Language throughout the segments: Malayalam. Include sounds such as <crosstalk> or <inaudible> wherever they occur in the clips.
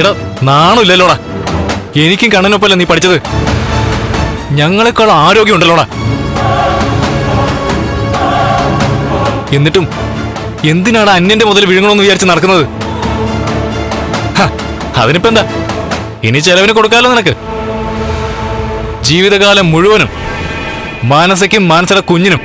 എടാ നാണില്ലല്ലോടാ എനിക്കും കണ്ണനൊപ്പല്ല നീ പഠിച്ചത്? ഞങ്ങളെക്കാൾ ആരോഗ്യം ഉണ്ടല്ലോടാ എന്നിട്ടും എന്തിനാണ് അന്യന്റെ മുതൽ വിഴുങ്ങണമെന്ന് വിചാരിച്ച് നടക്കുന്നത്? അതിനിപ്പോ എന്താ? ഇനി ചെലവിന് കൊടുക്കാലോ നിനക്ക്? ജീവിതകാലം മുഴുവനും മാനസയ്ക്കും മാനസയുടെ കുഞ്ഞിനും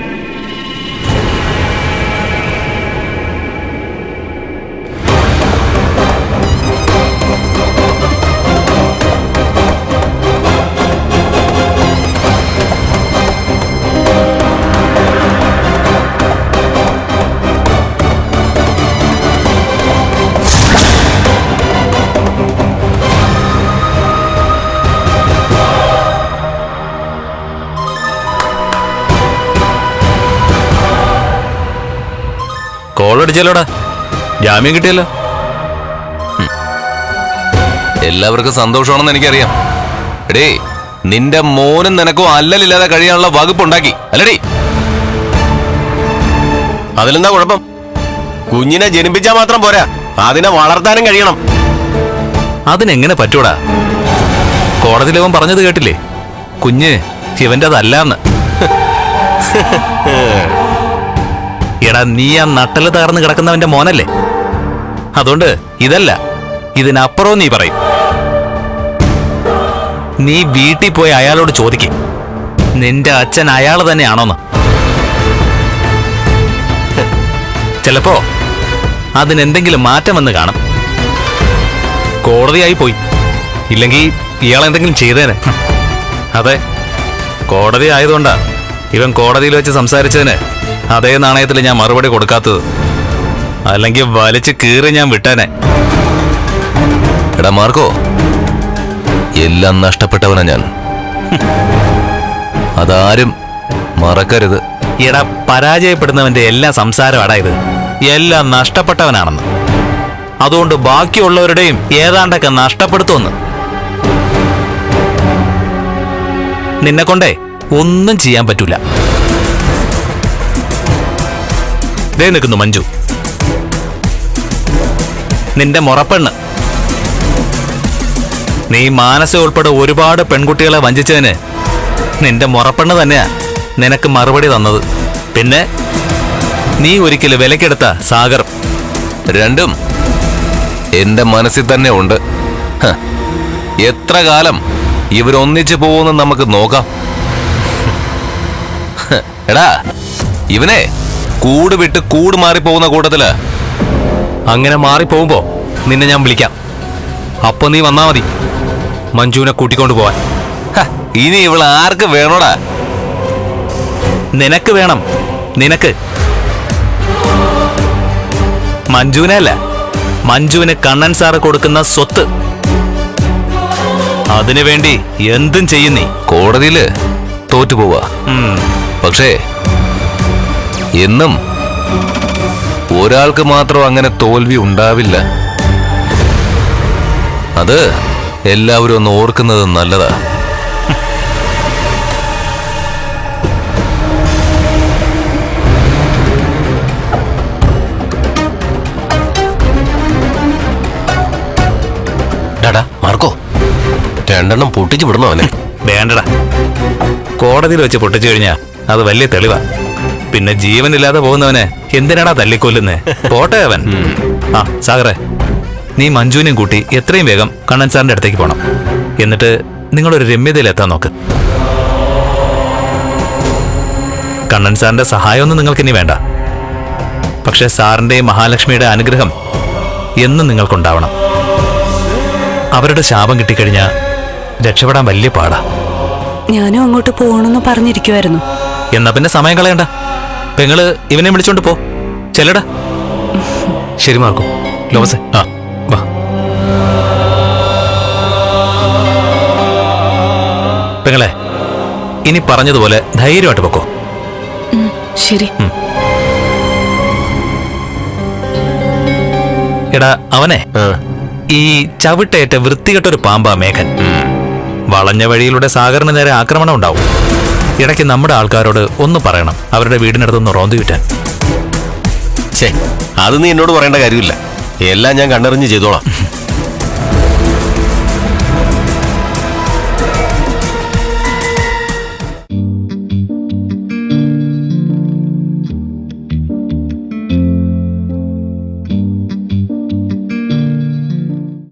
കോളടിച്ചല്ലോടാ ജാമ്യം കിട്ടിയല്ലോ. എല്ലാവർക്കും സന്തോഷമാണെന്ന് എനിക്കറിയാം. എടേ നിന്റെ മോനും നിനക്കും അല്ലലില്ലാതെ കഴിയാനുള്ള വകുപ്പ് ഉണ്ടാക്കി അല്ലടേ. അതിലെന്താ കുഴപ്പം? കുഞ്ഞിനെ ജനിപ്പിച്ചാൽ മാത്രം പോരാ അതിനെ വളർത്താനും കഴിയണം. അതിനെങ്ങനെ പറ്റൂടാ? കോടതിയിൽ അവൻ പറഞ്ഞത് കേട്ടില്ലേ? കുഞ്ഞ് ശിവന്റെ അതല്ലാന്ന് <laughs> എടാ നീ ആ നട്ടൽ തകർന്ന് കിടക്കുന്നവന്റെ മോനല്ലേ? അതുകൊണ്ട് ഇതല്ല ഇതിനപ്പുറവും നീ പറയും. നീ വീട്ടിൽ പോയി അയാളോട് ചോദിക്കും. നിന്റെ അച്ഛൻ അയാൾ തന്നെയാണോന്ന്. ചിലപ്പോ അതിനെന്തെങ്കിലും മാറ്റം വന്ന് കാണും. കോടതിയായി പോയി. ഇല്ലെങ്കിൽ ഇയാൾ എന്തെങ്കിലും ചെയ്തേനെ. അതെ കോടതി ആയതുകൊണ്ടാ ഇവൻ കോടതിയിൽ വെച്ച് സംസാരിച്ചതിന് അതേ നാണയത്തിൽ ഞാൻ മറുപടി കൊടുക്കാത്തത്. അല്ലെങ്കിൽ വലിച്ചു കീറി ഞാൻ വിട്ടേനെ. എടാ മാർക്കോ എല്ലാം നഷ്ടപ്പെട്ടവനാ ഞാൻ. അതാരും മറക്കരുത്. എടാ പരാജയപ്പെടുന്നവന്റെ എല്ലാ സംസാരം അടാ ഇത്. എല്ലാം നഷ്ടപ്പെട്ടവനാണെന്ന്. അതുകൊണ്ട് ബാക്കിയുള്ളവരുടെയും ഏതാണ്ടൊക്കെ നഷ്ടപ്പെടുത്തുമെന്ന്. നിന്നെ കൊണ്ടേ ഒന്നും ചെയ്യാൻ പറ്റൂല. ദേ നിൽക്കുന്നു മഞ്ജു. നിന്റെ മുറപ്പെണ്ണ്. നീ മാനസ ഉൾപ്പെടെ ഒരുപാട് പെൺകുട്ടികളെ വഞ്ചിച്ചതിന് നിന്റെ മുറപ്പെണ്ണ് തന്നെയാ നിനക്ക് മറുപടി തന്നത്. പിന്നെ നീ ഒരിക്കൽ വിലക്കെടുത്ത സാഗർ. രണ്ടും എന്റെ മനസ്സിൽ തന്നെ ഉണ്ട്. എത്ര കാലം ഇവരൊന്നിച്ചു പോകുമെന്ന് നമുക്ക് നോക്കാം. എടാ ഇവനെ കൂട് വിട്ട് കൂട് മാറിപ്പോകുന്ന കൂട്ടത്തിൽ അങ്ങനെ മാറിപ്പോകുമ്പോ നിന്നെ ഞാൻ വിളിക്കാം. അപ്പൊ നീ വന്നാ മതി. മഞ്ജുവിനെ കൂട്ടിക്കൊണ്ടു പോവാൻ. ഇനി ഇവൾ ആർക്ക് വേണോടാ? നിനക്ക് വേണം. നിനക്ക്. മഞ്ജുവിനെ അല്ല മഞ്ജുവിന് കണ്ണൻ സാറ് കൊടുക്കുന്ന സ്വത്ത്. അതിനു വേണ്ടി എന്തും ചെയ്യുന്നേ. കോടതിയിൽ തോറ്റുപോവാ. പക്ഷേ എന്നും ഒരാൾക്ക് മാത്രം അങ്ങനെ തോൽവി ഉണ്ടാവില്ല. അത് എല്ലാവരും ഒന്ന് ഓർക്കുന്നത് നല്ലതാ. ഡാടാ മാർക്കോ. രണ്ടെണ്ണം പൊട്ടിച്ചു വിടണോ അവനെ. വേണ്ടടാ. കോടതിയിൽ വെച്ച് പൊട്ടിച്ചു കഴിഞ്ഞാ അത് വലിയ തെളിവാ. പിന്നെ ജീവനില്ലാതെ പോകുന്നവനെ എന്തിനാടാ തല്ലിക്കൊല്ലുന്നേ? പോട്ടെ അവൻ. ആ സാഗറെ നീ മഞ്ജുവിനെയും കൂട്ടി എത്രയും വേഗം കണ്ണൻ സാറിന്റെ അടുത്തേക്ക് പോണം. എന്നിട്ട് നിങ്ങളൊരു രമ്യതയിലെത്താൻ നോക്ക്. കണ്ണൻ സാറിന്റെ സഹായമൊന്നും നിങ്ങൾക്കിനി വേണ്ട. പക്ഷെ സാറിന്റെയും മഹാലക്ഷ്മിയുടെ അനുഗ്രഹം എന്നും നിങ്ങൾക്കുണ്ടാവണം. അവരുടെ ശാപം കിട്ടിക്കഴിഞ്ഞാൽ രക്ഷപ്പെടാൻ വലിയ പാടാ. ഞാനും അങ്ങോട്ട് പോകണമെന്ന് പറഞ്ഞിരിക്കുമായിരുന്നു എന്നാ പിന്നെ സമയം കളയണ്ട. പെങ്ങൾ ഇവനെ വിളിച്ചോണ്ട് പോ. ചെല്ലടാ. ശരി മാർക്കോ. ലോമസേ ആ വാ. പെങ്ങളെ ഇനി പറഞ്ഞതുപോലെ ധൈര്യമായിട്ട് പൊക്കോ. ശരി. എടാ അവനെ ഈ ചവിട്ടേറ്റ വൃത്തികെട്ടൊരു പാമ്പാ മേഘൻ. വളഞ്ഞ വഴിയിലൂടെ സാഗറിന് നേരെ ആക്രമണം ഉണ്ടാവും. ഇടയ്ക്ക് നമ്മുടെ ആൾക്കാരോട് ഒന്ന് പറയണം. അവരുടെ വീടിനടുത്തൊന്ന് റോന്തി വിറ്റാൻ. ഛേ. അത് നീ എന്നോട് പറയേണ്ട കാര്യമില്ല. എല്ലാം ഞാൻ കണ്ടറിഞ്ഞ് ചെയ്തോളാം.